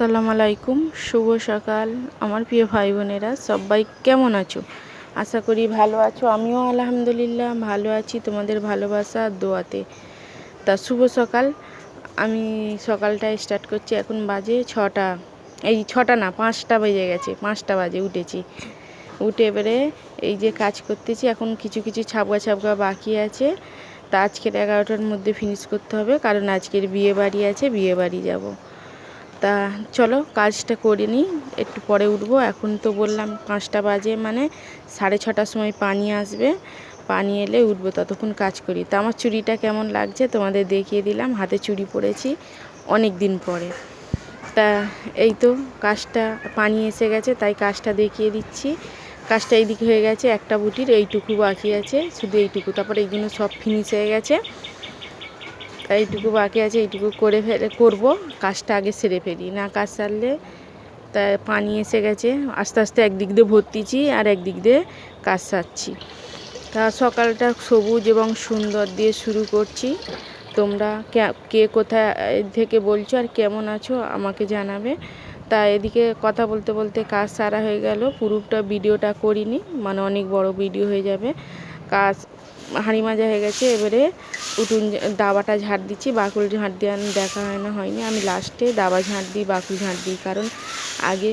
আসসালামু আলাইকুম, শুভ সকাল। আমার প্রিয় ভাই বোনেরা সবাই কেমন আছো? আশা করি ভালো আছো। আমিও আলহামদুলিল্লাহ ভালো আছি, তোমাদের ভালোবাসা দোয়াতে। তা শুভ সকাল। আমি সকালটা স্টার্ট করছি, এখন বাজে ছটা। এই ছটা না, পাঁচটা বেজে গেছে, পাঁচটা বাজে, উঠেছি। উঠে এবারে এই যে কাজ করতেছি, এখন কিছু কিছু ছাপগা ছাপগা বাকি আছে। তা আজকের এগারোটার মধ্যে ফিনিশ করতে হবে, কারণ আজকের বিয়ে বাড়ি আছে বিয়ে বাড়ি যাব। তা চলো কাজটা করে নিই, একটু পরে উঠবো। এখন তো বললাম পাঁচটা বাজে মানে সাড়ে ছটার সময় পানি আসবে। পানি এলে উঠবো, ততক্ষণ কাজ করি। তা আমার চুড়িটা কেমন লাগছে তোমাদের দেখিয়ে দিলাম, হাতে চুড়ি পরেছি অনেক দিন পরে। তা এই তো কাজটা, পানি এসে গেছে, তাই কাজটা দেখিয়ে দিচ্ছি। কাজটা এইদিকে হয়ে গেছে, একটা বুটির, এইটুকু বাকি আছে, শুধু এইটুকু। তারপর এইগুলো সব ফিনিশ হয়ে গেছে। এইটুকু বাকি আছে, এইটুকু করে ফেলে, করব। কাজটা আগে সেরে ফেলি। না কাজ সারলে তা পানি এসে গেছে। আস্তে আস্তে একদিক দিয়ে ভর্তিছি আর একদিক দিয়ে কাজ সারছি। তা সকালটা সবুজ এবং সুন্দর দিয়ে শুরু করছি। তোমরা কে- কোথায় থেকে বলছো আর কেমন আছো আমাকে জানাবে। তা এদিকে কথা বলতে বলতে কাজ সারা হয়ে গেল। পুরোটা ভিডিওটা করিনি মানে অনেক বড় ভিডিও হয়ে যাবে। কাজ হাঁড়ি মাজা হয়ে গেছে, এবারে উঠুন দাবাটা ঝাড় দিচ্ছি বাকুল ঝাঁট দেওয়া দেখা হয় না, হয়নি। আমি লাস্টে দাবা ঝাঁট দিই বাকুল ঝাঁট দিই, কারণ আগে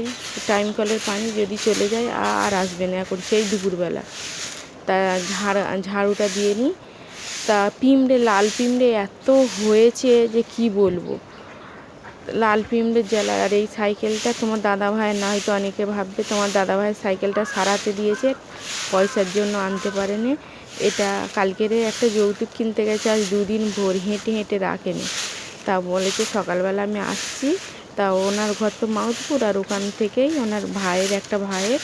টাইম কলের পানি যদি চলে যায় আর আসবে না এখন, সেই দুপুরবেলা। তা ঝাড়, ঝাড়ুটা দিয়ে নিই। তা পিমড়ে লাল পিমড়ে এত হয়েছে যে কি বলব? লাল পিমড়ের জ্বালা আর এই সাইকেলটা তোমার দাদা ভাইয়ের না, হয়তো অনেকে ভাববে তোমার দাদা ভাইয়ের সাইকেলটা সারাতে দিয়েছে, পয়সার জন্য আনতে পারেনি। এটা কালকেরে একটা যৌতুক কিনতে গেছে, আজ দুদিন ভোর হেঁটে হেঁটে রাখেনি। তা বলেছে, সকালবেলা আমি আসছি। তা ওনার ঘর তো মাউদপুর আর ওখান থেকেই ওনার ভাইয়ের একটা ভাইয়ের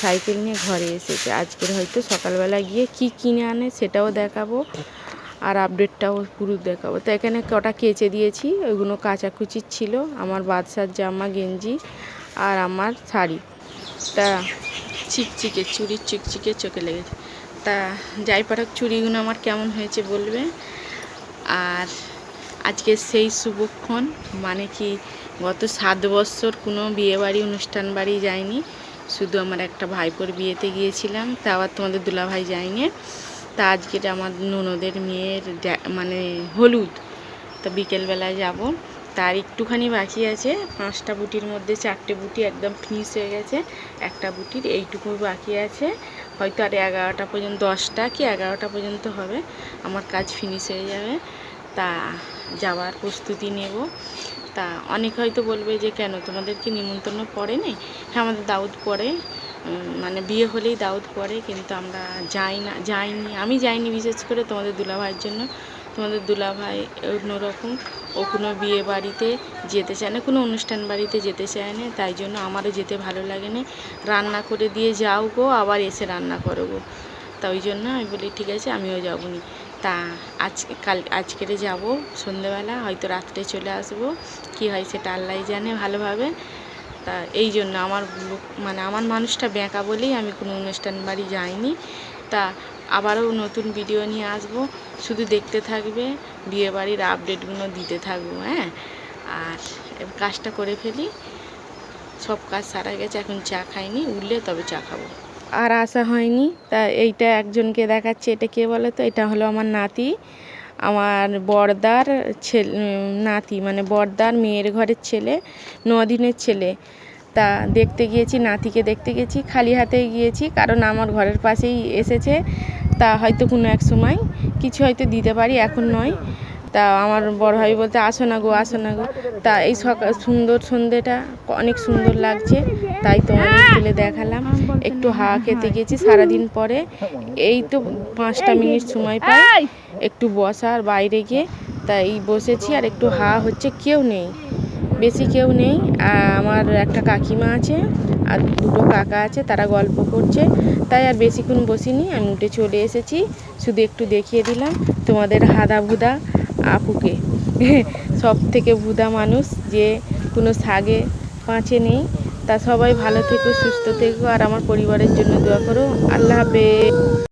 সাইকেল নিয়ে ঘরে এসেছে। আজকের হয়তো সকালবেলা গিয়ে কি কিনে আনে সেটাও দেখাবো। আর আপডেটটাও পুরো দেখাবো। তো এখানে কটা কেচে দিয়েছি, ওইগুলো কাচাকুচির ছিল, আমার বাদশার জামা, গেঞ্জি আর আমার শাড়ি। তা চিকচিকে, চুরির চিকচিকে চোখে লেগেছে। তা যাই পাঠাক চুড়িগুলো আমার কেমন হয়েছে বলবে? আর আজকে সেই শুভক্ষণ মানে কি গত সাত বছর কোনো বিয়েবাড়ি, অনুষ্ঠান বাড়ি যায়নি শুধু আমার একটা ভাইপোর বিয়েতে গিয়েছিলাম, তা আবার তোমাদের দুলাভাই যায়নি। তা আজকের আমার ননদের মেয়ের মানে হলুদ। তা বিকেলবেলায় যাব। তার একটুখানি বাকি আছে। পাঁচটা বুটির মধ্যে চারটে বুটি একদম ফিনিশ হয়ে গেছে। একটা বুটির এইটুকু বাকি আছে। হয়তো আর এগারোটা পর্যন্ত, দশটা কি এগারোটা পর্যন্ত হবে। আমার কাজ ফিনিশ হয়ে যাবে। তা যাওয়ার প্রস্তুতি নেব। তা অনেক হয়তো বলবে যে, কেন? তোমাদের কি নিমন্ত্রণ পড়ে নেই হ্যাঁ আমাদের দাউদ পড়ে। মানে বিয়ে হলেই দাউদ পড়ে, কিন্তু আমরা যাই না, যাইনি। আমি যাইনি বিশেষ করে তোমাদের দুলাভাইয়ের জন্য। তোমাদের দুলাভাই অন্যরকম। ও কোনো বিয়ে বাড়িতে যেতে চায় না, কোনো অনুষ্ঠান বাড়িতে যেতে চায় না, তাই জন্য আমারও যেতে ভালো লাগে না। রান্না করে দিয়ে যাও গো, আবার এসে রান্না করো গো। তা ওই জন্য আমি বলি, ঠিক আছে, আমিও যাব নি তা আজ কাল, আজকেরে যাব সন্ধেবেলা, হয়তো রাত্রে চলে আসব। কি হয় সেটা আল্লাহ জানে ভালোভাবে। তা এই জন্য আমার মানে আমার মানুষটা বেঁকা বলেই আমি কোনো অনুষ্ঠান বাড়ি যাইনি। তা আবারও নতুন ভিডিও নিয়ে আসব। শুধু দেখতে থাকবে, বিয়ে বাড়ির আপডেটগুলো দিতে থাকব হ্যাঁ? আর কাজটা করে ফেলি। সব কাজ সারা গেছে, এখন চা খাইনি, উঠলে তবে চা খাব। আর আসা হয়নি, তা এইটা একজনকে দেখাচ্ছে, এটা কে বলে তো এটা হলো আমার নাতি। আমার বড়দার ছেলে, নাতি মানে বড়দার মেয়ের ঘরের ছেলে, নদিনের ছেলে। তা দেখতে গিয়েছি, নাতিকে দেখতে গেছি খালি হাতে গিয়েছি, কারণ আমার ঘরের পাশেই এসেছে। তা হয়তো কোনো এক সময় কিছু হয়তো দিতে পারি, এখন নয়। তা আমার বড় ভাই বলতে, আসো না গো, আসো না গো। তা এই সকাল সুন্দর সন্ধেটা অনেক সুন্দর লাগছে, তাই তোমাদের তুলে দেখালাম। একটু হাওয়া খেতে গেছি সারাদিন পরে। এই তো পাঁচটা মিনিট সময় পাই। একটু বসার বাইরে গিয়ে তাই বসেছি আর একটু হাওয়া হচ্ছে, কেউ নেই, বেশি কেউ নেই। আমার একটা কাকিমা আছে আর দুটো কাকা আছে, তারা গল্প করছে। তাই আর বেশিক্ষণ বসিনি, আমি উঠে চলে এসেছি। শুধু একটু দেখিয়ে দিলাম তোমাদের হাদা ভুদা আপুকে। সব থেকে ভুদা মানুষ যে কোনো সাগে পাঁচে নেই। তা সবাই ভালো থেকো, সুস্থ থেকো আর আমার পরিবারের জন্য দোয়া করো। আল্লাহ হাফেজ।